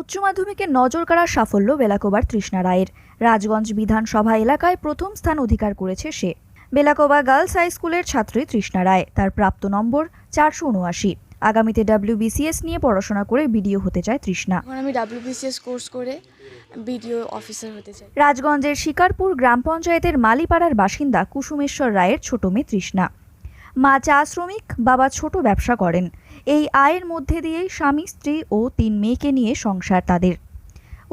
উচ্চ মাধ্যমিকে নজর কাড়ার সাফল্য বেলাকোবার তৃষ্ণা রায়ের। রাজগঞ্জ বিধানসভা এলাকায় প্রথম স্থান অধিকার করেছে সে। বেলাকোবা গার্লস হাই স্কুলের ছাত্রী তৃষ্ণা রায় তার প্রাপ্ত নম্বর চারশো উনআশি। আগামীতে ডাব্লিউবিসিএস নিয়ে পড়াশোনা করে বিডিও হতে চায় তৃষ্ণা। আমি ডাব্লিউবিসিএস কোর্স করে বিডিও অফিসার হতে চাই। রাজগঞ্জের শিকারপুর গ্রাম পঞ্চায়েতের মালিপাড়ার বাসিন্দা কুসুমেশ্বর রায়ের ছোট মেয়ে তৃষ্ণা। মা চা শ্রমিক, বাবা ছোট ব্যবসা করেন। এই আয়ের মধ্যে দিয়েই স্বামী, স্ত্রী ও তিন মেয়েকে নিয়ে সংসার তাদের।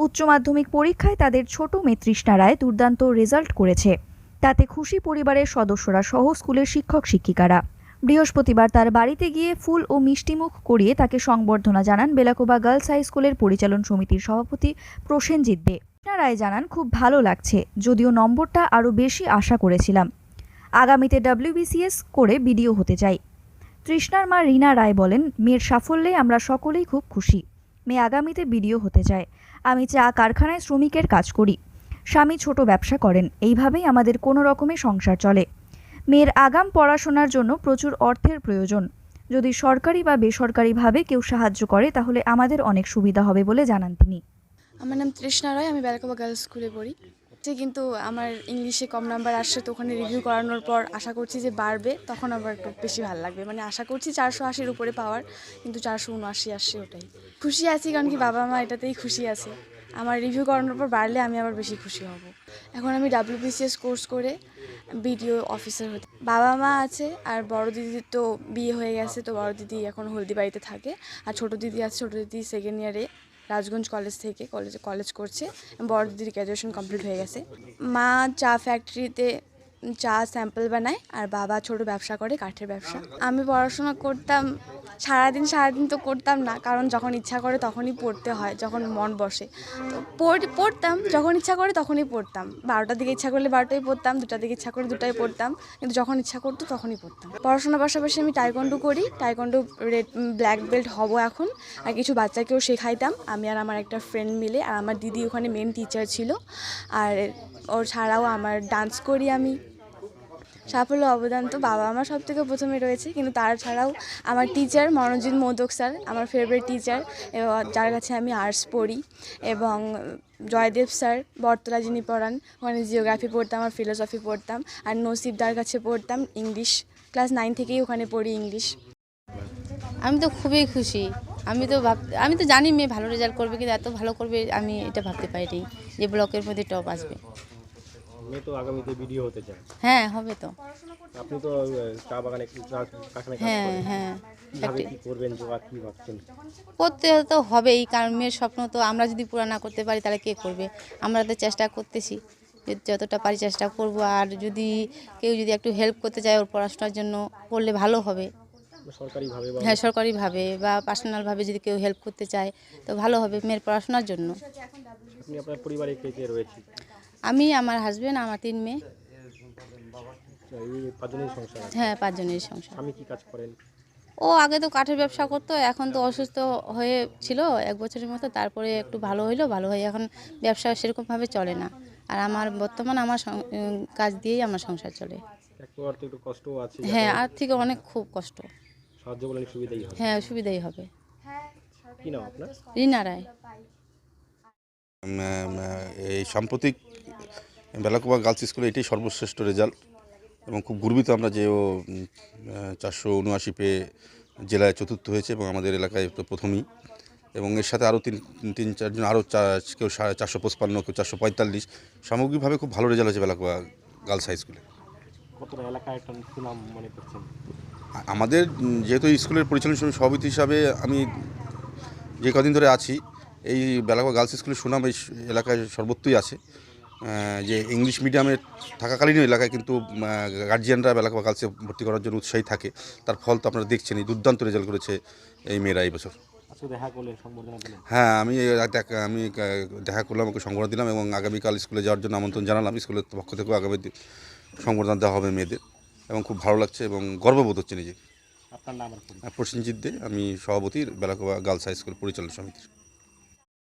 উচ্চ মাধ্যমিক পরীক্ষায় তাদের ছোট মেয়ে তৃষ্ণা রায় দুর্দান্ত রেজাল্ট করেছে। তাতে খুশি পরিবারের সদস্যরা সহ স্কুলের শিক্ষক, শিক্ষিকারা। বৃহস্পতিবার তার বাড়িতে গিয়ে ফুল ও মিষ্টিমুখ করিয়ে তাকে সংবর্ধনা জানান বেলাকোবা গার্লস হাই স্কুলের পরিচালন সমিতির সভাপতি প্রসেনজিৎ দে। রায় জানান, খুব ভালো লাগছে, যদিও নম্বরটা আরও বেশি আশা করেছিলাম। আগামীতে ডাব্লিউবিসিএস করে বিডিও হতে চাই। তৃষ্ণার মা রিনা রায় বলেন, মেয়ের সাফল্যে আমরা সকলেই খুব খুশি। মেয়ে আগামীতে বিডিও হতে চায়। আমি চা কারখানায় শ্রমিকের কাজ করি। স্বামী ছোট ব্যবসা করেন। এইভাবেই আমাদের কোনো রকমে সংসার চলে। মেয়ের আগাম পড়াশোনার জন্য প্রচুর অর্থের প্রয়োজন। যদি সরকারি বা বেসরকারিভাবে কেউ সাহায্য করে, তাহলে আমাদের অনেক সুবিধা হবে বলে জানান তিনি। আমার নাম তৃষ্ণা রায়। আমি বেলাকোবা গার্লস স্কুলে পড়ি। যে কিন্তু আমার ইংলিশে কম নাম্বার আসছে, তো ওখানে রিভিউ করানোর পর আশা করছি যে বাড়বে, তখন আবার একটু বেশি ভালো লাগবে। মানে আশা করছি চারশো আশির উপরে পাওয়ার, কিন্তু চারশো উনআশি আসছে ওটাই। খুশি আছি কারণ কি বাবা মা এটাতেই খুশি আছে। আমার রিভিউ করানোর পর বাড়লে আমি আবার বেশি খুশি হব। এখন আমি ডাব্লিউবিসিএস কোর্স করে বিডিও অফিসার হতে বাবা মা আছে, আর বড় দিদির তো বিয়ে হয়ে গেছে, তো বড় দিদি এখন হলদিবাড়িতে থাকে, আর ছোট দিদি আছে, ছোট দিদি সেকেন্ড ইয়ারে রাজগঞ্জ কলেজ থেকে কলেজে কলেজ করছে। বড় দিদির গ্র্যাজুয়েশন কমপ্লিট হয়ে গেছে। মা চা ফ্যাক্টরিতে চা স্যাম্পল বানায় আর বাবা ছোট ব্যবসা করে, কাঠের ব্যবসা। আমি পড়াশোনা করতাম সারাদিন সারাদিন তো করতাম না, কারণ যখন ইচ্ছা করে তখনই পড়তে হয়, যখন মন বসে। তো পড়- পড়তাম, যখন ইচ্ছা করে তখনই পড়তাম। বারোটার দিকে ইচ্ছা করলে বারোটায় পড়তাম, দুটার দিকে ইচ্ছা করে দুটায় পড়তাম, কিন্তু যখন ইচ্ছা করতো তখনই পড়তাম। পড়াশোনার পাশাপাশি আমি টাইকন্ডু করি টাইকন্ডু রেড ব্ল্যাক বেল্ট হব এখন। আর কিছু বাচ্চাকেও শেখাইতাম, আমি আর আমার একটা ফ্রেন্ড মিলে, আর আমার দিদি ওখানে মেন টিচার ছিল। আর ওর ছাড়াও আমার ডান্স করি আমি। সাফল্য অবদান তো বাবা আমার সব থেকে প্রথমে রয়েছে, কিন্তু তার ছাড়াও আমার টিচার মনোজিৎ মোদক স্যার, আমার ফেভারিট টিচার এবং যার কাছে আমি আর্টস পড়ি, এবং জয়দেব স্যার, বটতলা যিনি পড়ান, ওখানে জিওগ্রাফি পড়তাম, আর ফিলোসফি পড়তাম, আর নসিবদার কাছে পড়তাম ইংলিশ ক্লাস নাইন থেকেই ওখানে পড়ি ইংলিশ আমি তো খুবই খুশি, আমি তো ভাব, আমি তো জানি মেয়ে ভালো রেজাল্ট করবে, কিন্তু এত ভালো করবে আমি এটা ভাবতে পারিনি যে ব্লকের মধ্যে টপ আসবে। মেয়ে তো আগামীতে ভিডিও হতে চায়। হ্যাঁ হবে তো। আপনি তো চা বাগানে কারখানায় হ্যাঁ হ্যাঁ কীভাবে কি করবেন জোগাড় কি ভাবছেন? করতে তো হবেই কারণ মেয়ের স্বপ্ন তো আমরা যদি পুরা না করতে পারি তাহলে কে করবে? আমরা তো চেষ্টা করতেছি যতটা পারি চেষ্টা করব। আর যদি কেউ যদি একটু হেল্প করতে চায় ওর পড়াশোনার জন্য করলে ভালো হবে। সরকারিভাবে হ্যাঁ সরকারিভাবে বা পার্সোনালভাবে যদি কেউ হেল্প করতে চায় তো ভালো হবে মেয়ের পড়াশোনার জন্য। আপনি আপনার পরিবারে কে কে রয়েছে। আমি আমার হাজবেন্ড আমার তিন মেয়ে। হ্যাঁ পাঁচজনের সংসার। স্বামী কি কাজ করেন? ও আগে তো কাঠের ব্যবসা করতো এখন তো অসুস্থ হয়ে ছিল এক বছরের মতো তারপরে একটু ভালো হইল ভালো হয়ে এখন ব্যবসা সেরকমভাবে চলে না। আর আমার বর্তমান আমার কাজ দিয়েই আমার সংসার চলে। হ্যাঁ আর থেকে অনেক খুব কষ্ট। হ্যাঁ সুবিধাই হবে। রিনা রায়। এই সাম্প্রতিক বেলাকোবা গার্লস স্কুলে এটাই সর্বশ্রেষ্ঠ রেজাল্ট এবং খুব গর্বিত আমরা যে ও চারশো উনআশি পেয়ে জেলায় চতুর্থ হয়েছে এবং আমাদের এলাকায় তো প্রথমেই এবং এর সাথে আরও তিন তিন চারজন আরও কেউ চারশো পঁচপান্ন কেউ চারশো পঁয়তাল্লিশ। সামগ্রিকভাবে খুব ভালো রেজাল্ট হয়েছে বেলাকোবা গার্লস হাই স্কুলে। আমাদের যেহেতু স্কুলের পরিচালন সমিতির সভাপতি হিসাবে আমি যে কদিন ধরে আছি এই বেলাগা গার্লস স্কুলের সুনাম এই এলাকায় সর্বত্রই আছে। যে ইংলিশ মিডিয়ামে থাকাকালীন এলাকায় কিন্তু গার্জিয়ানরা বেলাগা গার্লসে ভর্তি করার জন্য উৎসাহী থাকে। তার ফল তো আপনারা দেখছেন এই দুর্দান্ত রেজাল্ট করেছে এই মেয়েরা এই বছর। হ্যাঁ আমি আমি দেখা করলাম ওকে সংবর্ধনা দিলাম এবং আগামীকাল স্কুলে যাওয়ার জন্য আমন্ত্রণ জানালাম। স্কুলের পক্ষ থেকেও আগামী সংবর্ধনা দেওয়া হবে মেয়েদের এবং খুব ভালো লাগছে এবং গর্ববোধ হচ্ছে নিজে আপনার নাম প্রসেনজিৎ দে আমি সভাপতি বেলাকোবা গার্লস হাই স্কুল পরিচালনা সমিতির।